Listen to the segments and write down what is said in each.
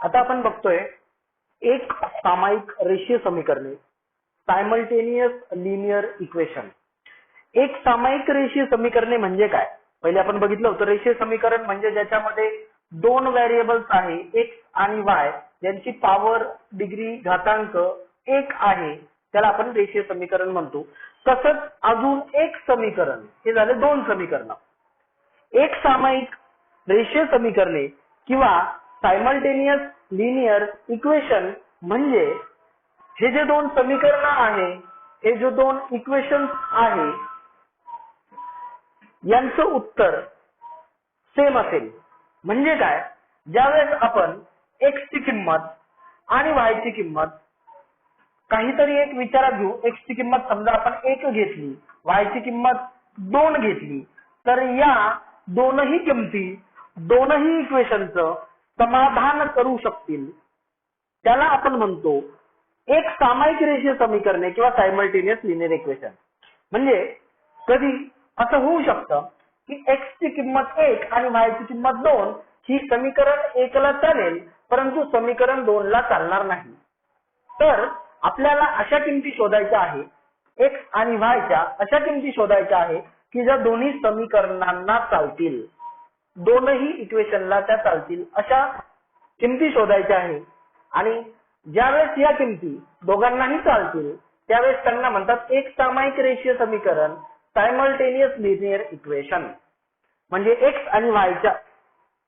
आता आपण बघतोय एक सामायिक रेषीय समीकरणे सायमल्टेनियस लिनियर इक्वेशन एक सामायिक रेषीय समीकरणे म्हणजे काय? पहिले आपण बघितलं होतं रेषीय समीकरण म्हणजे ज्याच्यामध्ये दोन व्हेरिएबल्स आहे एक्स आणि वाय यांची पॉवर डिग्री घातांक एक आहे. त्याला आपण रेषीय समीकरण म्हणतो. तसंच अजून एक समीकरण हे झाले दोन समीकरण. एक सामायिक रेषीय समीकरणे किंवा सायमल्टेनियस लिनियर इक्वेशन म्हणजे हे जे दोन समीकरण आहे हे जे दोन इक्वेशन आहे यांचं उत्तर सेम असेल. म्हणजे काय? ज्यावेळेस आपण एक्स ची किंमत आणि वाय ची किंमत काहीतरी एक विचारात घेऊ. एक्स ची किंमत समजा आपण एक घेतली वाय ची किंमत दोन घेतली तर या दोनही किमती दोनही इक्वेशनचं समाधान करू शकतील. त्याला आपण म्हणतो एक सामायिक रेषीय समीकरणे किंवा सायमल्टेनियस लिनियर इक्वेशन म्हणजे कधी असं होऊ शकतं की एक्स ची किंमत एक आणि वाय ची किंमत दोन ही समीकरण एकला चालेल परंतु समीकरण दोन ला चालणार नाही. तर आपल्याला अशा किमती शोधायच्या आहे एक्स आणि वायच्या अशा किमती शोधायच्या आहे की ज्या दोन्ही समीकरणांना चालतील. दोनही इक्वेशनला त्या चालतील. अशा किमती शोधायच्या आहे. आणि ज्यावेळेस या किमती दोघांनाही चालतील त्यावेळेस त्यांना म्हणतात एक सामायिक रेषीय समीकरण सायमल्टेनियस लिनियर इक्वेशन म्हणजे एक्स आणि वायच्या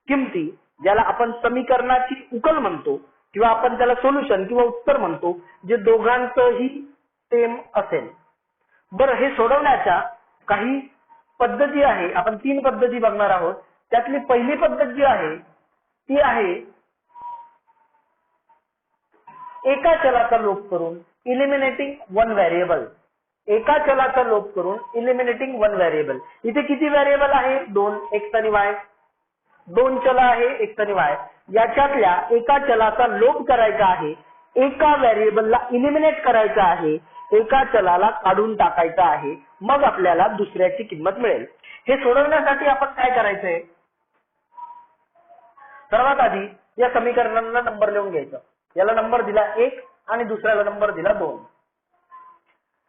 किमती ज्याला आपण समीकरणाची उकल म्हणतो किंवा आपण त्याला सोल्युशन किंवा उत्तर म्हणतो जे दोघांचंही सेम असेल. बरं हे सोडवण्याच्या काही पद्धती आहे. आपण तीन पद्धती बघणार आहोत. त्यातली पहिली पद्धत जी आहे ती आहे एका चलाचा लोप करून इलिमिनेटिंग वन व्हेरिएबल एका चलाचा लोप करून इलिमिनेटिंग वन व्हेरिएबल इथे किती व्हेरिएबल आहे? दोन एक्स आणि वाय दोन चल आहे एक्स आणि वाय याच्यातल्या एका चलाचा लोप करायचा आहे एका व्हेरिएबलला इलिमिनेट करायचा आहे एका चलाला काढून टाकायचा आहे मग आपल्याला दुसऱ्याची किंमत मिळेल. हे सोडवण्यासाठी आपण काय करायचंय? सर्वात आधी या समीकरणांना नंबर लिहून घ्यायचं. याला नंबर दिला एक आणि दुसऱ्याला नंबर दिला दोन.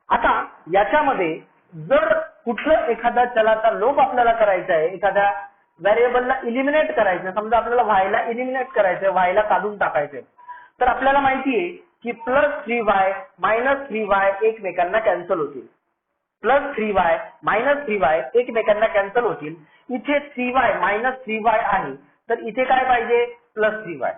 आता याच्यामध्ये जर कुठलं एखादा चलाचा लोप आपल्याला करायचा आहे एखाद्या व्हेरिएबलला इलिमिनेट करायचं समजा आपल्याला व्हायला इलिमिनेट करायचंय व्हायला काढून टाकायचंय तर आपल्याला माहितीये की plus three Y minus three Y एकमेकांना कॅन्सल होतील. Plus three Y minus three Y एकमेकांना कॅन्सल होतील. इथे three Y minus three Y आहे. तर इथे काय पाहिजे? प्लस थ्री वाय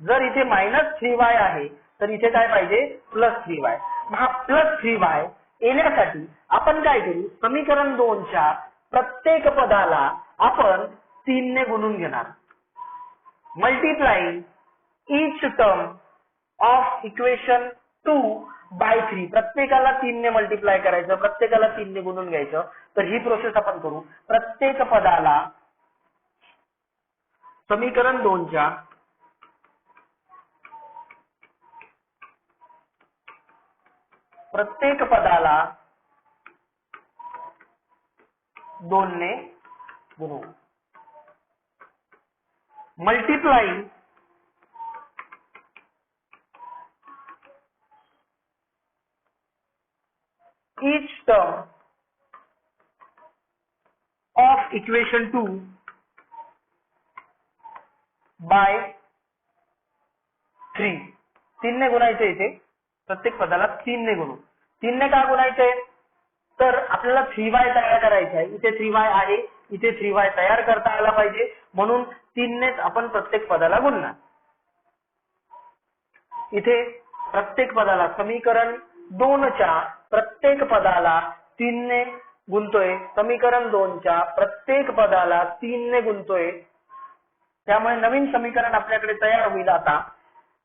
जर इथे मायनस थ्री वाय आहे तर इथे काय पाहिजे? प्लस थ्री वाय हा प्लस थ्री वाय येण्यासाठी आपण काय करू? समीकरण दोनच्या प्रत्येक पदाला आपण तीनने गुणून घेणार. Multiplying each term of equation two by three प्रत्येकाला तीनने मल्टिप्लाय करायचं प्रत्येकाला तीनने गुणून घ्यायचं. तर ही प्रोसेस आपण करू. प्रत्येक पदाला समीकरण दोन दोनच्या प्रत्येक पदाला दोनने गुणू। Multiplying each term of equation 2 by three. तीनने गुणायचे इथे. प्रत्येक पदाला तीनने गुणू. तीनने का गुणायचे? तर आपल्याला थ्री वाय तयार करायचे आहे. इथे थ्री वाय आहे. इथे थ्री वाय तयार करता आला पाहिजे. म्हणून तीननेच आपण प्रत्येक पदाला गुणणार. इथे प्रत्येक पदाला समीकरण दोनच्या प्रत्येक पदाला तीनने गुंतोय समीकरण दोनच्या प्रत्येक पदाला तीनने गुंतोय त्यामुळे नवीन समीकरण आपल्याकडे तयार होईल आता.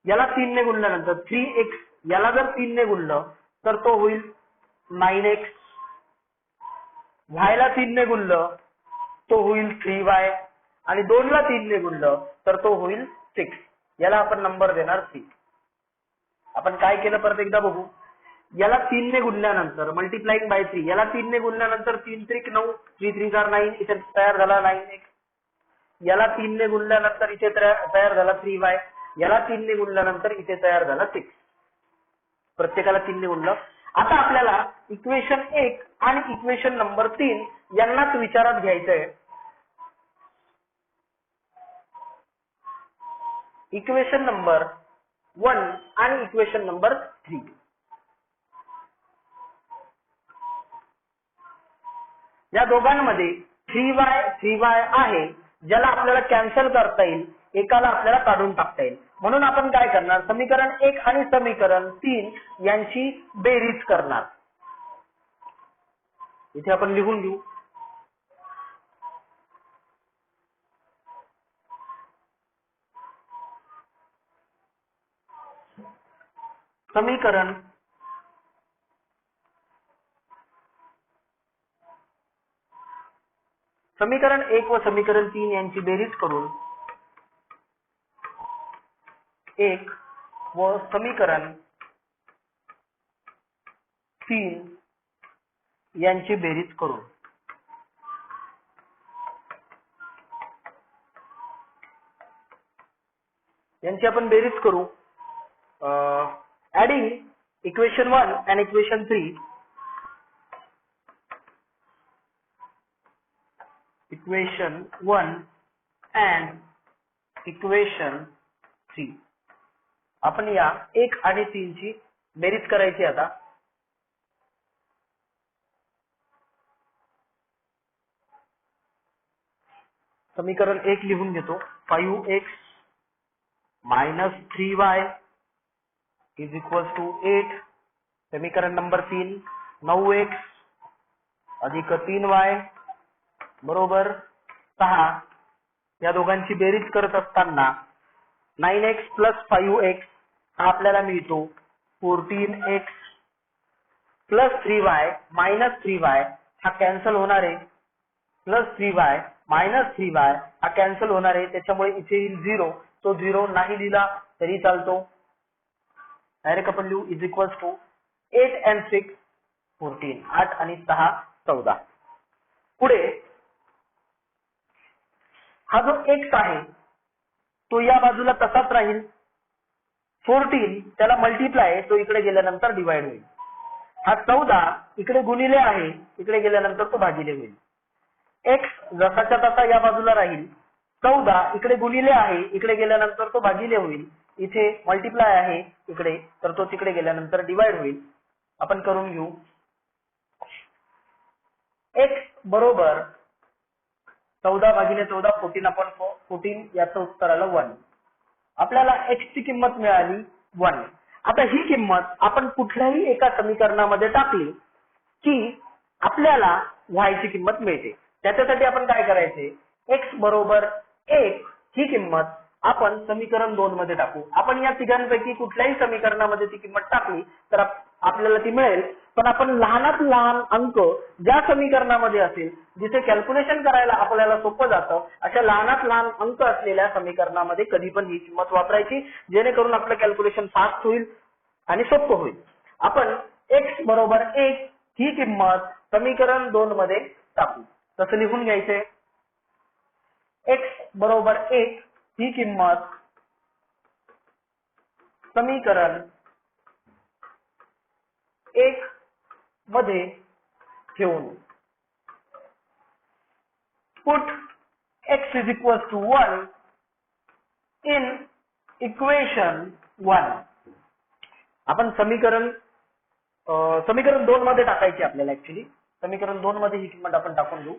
याला तीनने गुणल्यानंतर थ्री एक्स याला जर तीनने गुणलं तर तो होईल नाईन एक्स व्हायला तीनने गुणलं तो होईल थ्री वाय आणि दोनला तीनने गुणलं तर तो होईल सिक्स याला आपण नंबर देणार थ्री आपण काय केलं परत एकदा बघू. याला तीनने गुणल्यानंतर मल्टिप्लाईंग बाय थ्री याला तीनने गुणल्यानंतर तीन त्रिक नऊ थ्री थ्री जार नाईन इथे तयार झाला नाईन एक्स याला तीनने गुणल्यानंतर इथे तयार झाला थ्री वाय याला तीनने गुणल्यानंतर इथे तयार झाला सिक्स प्रत्येकाला तीनने गुणलं. आता आपल्याला इक्वेशन एक आणि इक्वेशन नंबर तीन यांनाच विचारात घ्यायचंय. इक्वेशन नंबर वन आणि इक्वेशन नंबर थ्री या दोघांमध्ये थ्री वाय थ्री वाय आहे. ज्याला आपल्याला कॅन्सल करता येईल एकाला आपल्याला काढून टाकता येईल. म्हणून आपण काय करणार? समीकरण एक आणि समीकरण तीन यांची बेरीज करणार. इथे आपण लिहून घेऊ. समीकरण समीकरण एक व समीकरण तीन यांची बेरीज करून एक व समीकरण तीन यांची बेरीज करून. यांची आपण बेरीज करू. Adding equation one and equation three equation one and equation three. आपण या एक आणि तीन ची बेरीज करायची आता. समीकरण एक लिहून घेतो. Five x minus three y is equal to eight. समीकरण नंबर तीन. नऊ एक्स अधिक तीन वाय. बरोबर सहा. या दोघांची बेरीज करत असताना nine x plus five x हा आपल्याला मिळतो. Fourteen x plus three y minus three y हा कॅन्सल होणार आहे. Plus three y minus three y हा कॅन्सल होणार आहे. त्याच्यामुळे इथे येईल झिरो. तो झिरो नाही दिला तरी चालतो. डायरेक्ट आपण लिहू is equal to eight and six fourteen आठ आणि सहा चौदा. पुढे हा जो एक्स आहे तो या बाजूला तसाच राहील. फोर्टीन त्याला मल्टिप्लाय तो इकडे गेल्यानंतर डिवाइड होईल. हा चौदा इकडे गुणिले आहे इकडे गेल्यानंतर तो भागिले होईल. एक्स जसाच्या तसा या बाजूला राहील. चौदा इकडे गुणिले आहे इकडे गेल्यानंतर तो भागिले होईल. इथे मल्टिप्लाय आहे इकडे तर तो तिकडे गेल्यानंतर डिवाइड होईल. आपण करून घेऊ. एक्स बरोबर चौदा भागिले चौदा फोर्टीन आपण फोर्टीन याचं उत्तर आलं वन आपल्याला एक्स ची किंमत मिळाली वन आता ही किंमत आपण कुठल्याही एका समीकरणामध्ये टाकली की आपल्याला व्हायची किंमत मिळते. त्याच्यासाठी आपण काय करायचे? एक्स बरोबर एक ही किंमत आपण समीकरण दोन मध्ये टाकू. आपण या तिघांपैकी कुठल्याही समीकरणामध्ये ती किंमत टाकली तर आपल्याला ती मिळेल. पण आपण लहानात लहान अंक ज्या समीकरणामध्ये असेल जिथे कॅल्क्युलेशन करायला आपल्याला सोपं जातं अशा लहानात लहान अंक असलेल्या समीकरणामध्ये कधी पण ही किंमत वापरायची जेणेकरून आपलं कॅल्क्युलेशन फास्ट होईल आणि सोपं होईल. आपण एक्स बरोबर एक ही किंमत समीकरण दोन मध्ये टाकू. तसं लिहून घ्यायचंय एक्स बरोबर एक ही किंमत समीकरण एक मध्ये ठेवून. Put x is equal to one in equation one आपण समीकरण समीकरण दोन मध्ये टाकायची आपल्याला ऍक्च्युली समीकरण दोन मध्ये ही किंमत आपण टाकून घेऊ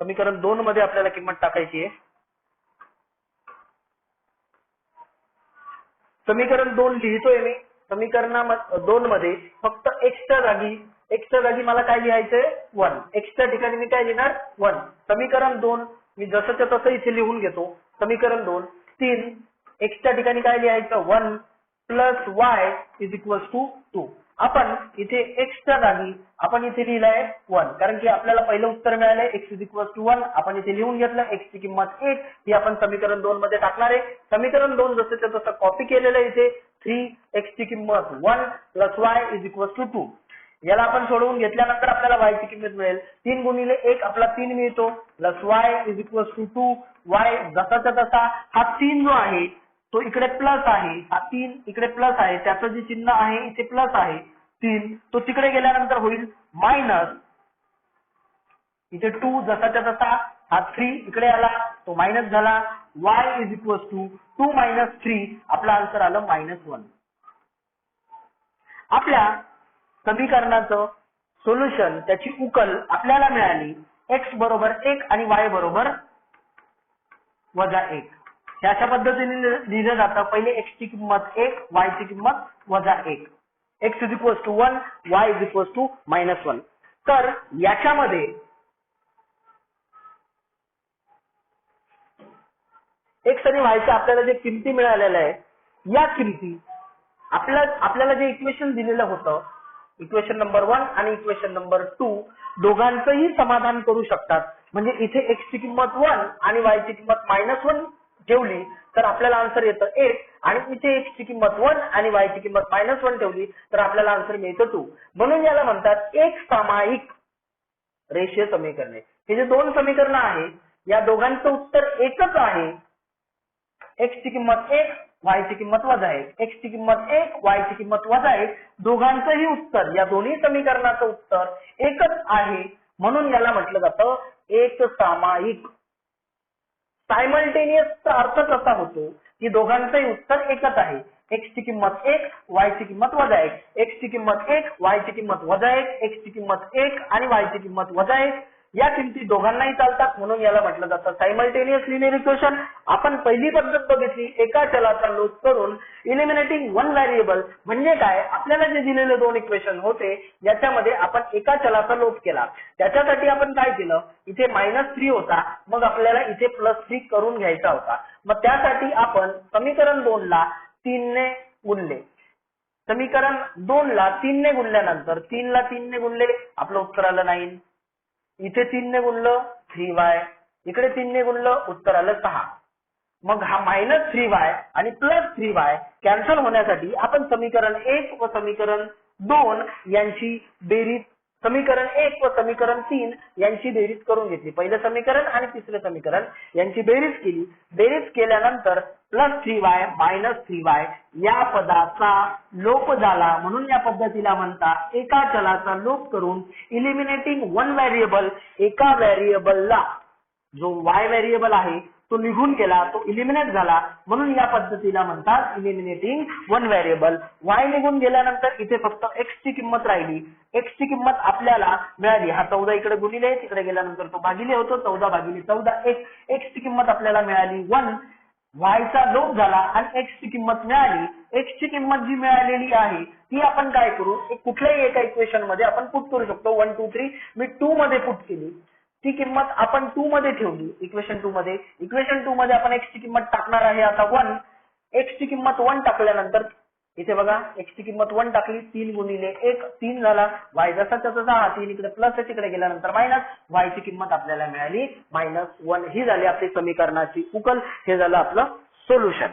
समीकरण दोन मध्ये आपल्याला किंमत टाकायची आहे. समीकरण दोन लिहितोय मी. समीकरणा दोन मध्ये फक्त एक्स्ट्रा जागी. एक्स्ट्रा जागी मला काय लिहायचंय? वन एक्स्ट्रा ठिकाणी मी काय लिहिणार? वन समीकरण दोन मी जसंच्या तसं इथे लिहून घेतो. समीकरण दोन. तीन. एक्स्ट्रा ठिकाणी काय लिहायचं? One plus y is equals to two आपण इथे एक्सच्या जागी आपण इथे लिहिलंय वन कारण की आपल्याला पहिलं उत्तर मिळालंय x is equal to one आपण इथे लिहून घेतलं एक्सची किंमत एक. ही आपण समीकरण दोन मध्ये टाकणार आहे. समीकरण दोन जसं ते तसं कॉपी केलेलं आहे इथे. थ्री एक्सची किंमत one plus y is equal to two याला आपण सोडवून घेतल्यानंतर आपल्याला वायची किंमत मिळेल. तीन गुणिले एक आपला तीन मिळतो. Plus y is equal to two y जसाचा तसा हा तीन जो आहे तो इकडे प्लस आहे हा तीन इकडे प्लस आहे त्याचं जे चिन्ह आहे इथे प्लस आहे तीन तो तिकडे गेल्यानंतर होईल मायनस इथे टू जसाच्या तसा हा थ्री इकडे आला तो मायनस झाला. Y is equal to two minus three आपला आन्सर आलं मायनस वन आपल्या समीकरणाचं सोल्युशन त्याची उकल आपल्याला मिळाली एक्स बरोबर एक आणि वाय बरोबर वजा एक. हे अशा पद्धतीने लिहिलं जातं. पहिले एक्स ची किंमत एक वाय ची किंमत वजा एक. X is equals to one y is equals to minus one तर याच्यामध्ये एक्स आणि वायच्या आपल्याला जे किमती मिळालेल्या आहे या किमती आपल्या आपल्याला जे इक्वेशन दिलेलं होतं इक्वेशन नंबर वन आणि इक्वेशन नंबर टू दोघांचंही समाधान करू शकतात. म्हणजे इथे एक्सची किंमत वन आणि वायची किंमत मायनस वन ठेवली तर आपल्याला आन्सर येतं एक. आणि इथे एक्स ची किंमत वन आणि वाय ची किंमत मायनस वन ठेवली तर आपल्याला आन्सर मिळतं टू म्हणून याला म्हणतात एक सामायिक रेषीय समीकरणे. हे जे दोन समीकरणं आहे या दोघांचं उत्तर एकच आहे. एक्स ची किंमत एक वाय ची किंमत वजा एक. एक्स ची किंमत एक वाय ची किंमत वजा एक. दोघांचंही उत्तर या दोन्ही समीकरणाचं उत्तर एकच आहे. म्हणून याला म्हटलं जातं एक सामायिक. सायमल्टेनियसचा अर्थ कसा होतो? की दोघांचंही उत्तर एकच आहे. एक्स ची किंमत एक वाय ची किंमत वजा एक. एक्स ची किंमत एक वाय ची किंमत वजा एक. एक्स ची किंमत एक आणि वाय ची किंमत वजा एक. या किमती दोघांनाही चालतात म्हणून याला म्हटलं जातं. सायमल्टेनियस लिनियर इक्वेशन आपण पहिली पद्धत बघितली एका चलाचा लोप करून इलिमिनेटिंग वन व्हेरिएबल म्हणजे काय? आपल्याला जे दिलेले दोन इक्वेशन होते याच्यामध्ये आपण एका चलाचा लोप केला. त्याच्यासाठी आपण काय केलं? इथे मायनस थ्री होता मग आपल्याला इथे प्लस थ्री करून घ्यायचा होता. मग त्यासाठी आपण समीकरण दोन ला तीनने गुणले. समीकरण दोन ला तीनने गुणल्यानंतर तीन ला तीनने गुणले आपलं उत्तर आलं नाही इथे तीनने गुणलं थ्री वाय इकडे तीनने गुणलं उत्तर आलं सहा. मग हा मायनस थ्री वाय आणि प्लस थ्री वाय कॅन्सल होण्यासाठी आपण समीकरण एक व समीकरण दोन यांची बेरीज समीकरण एक व समीकरण तीन यांची बेरीज करून घेतली. पहिलं समीकरण आणि तिसरं समीकरण यांची बेरीज केली. बेरीज केल्यानंतर plus three y minus three y या पदाचा लोप झाला. म्हणून या पद्धतीला म्हणता एका चलाचा लोप करून इलिमिनेटिंग वन व्हेरिएबल एका व्हेरिएबलला जो वाय व्हेरिएबल आहे तो निघून गेला तो इलिमिनेट झाला. म्हणून या पद्धतीला म्हणतात इलिमिनेटिंग वन व्हेरिएबल वाय निघून गेल्यानंतर इथे फक्त एक्स ची किंमत राहिली. एक्स ची किंमत आपल्याला मिळाली. हा चौदा इकडे गुणिले तिकडे गेल्यानंतर तो भागिले होतो. चौदा भागिले चौदा एक. एक्स ची किंमत आपल्याला मिळाली वन वायचा लोप झाला आणि एक्स ची किंमत मिळाली. एक्स ची किंमत जी मिळालेली आहे ती आपण काय करू? कुठल्याही एका इक्वेशनमध्ये आपण पुट करू शकतो. वन टू थ्री मी टू मध्ये पुट केली. ती किंमत आपण टू मध्ये ठेवली. इक्वेशन टू मध्ये. इक्वेशन टू मध्ये आपण एक्स ची किंमत टाकणार आहे आता वन एक्स ची किंमत वन टाकल्यानंतर इथे बघा एक्स ची किंमत वन टाकली तीन गुणिले एक तीन झाला. वाय जसा त्याचा दहा तीन इकडे प्लस तिकडे गेल्यानंतर मायनस वाय ची किंमत आपल्याला मिळाली मायनस वन ही झाली आपली समीकरणाची उकल. हे झालं आपलं सोल्युशन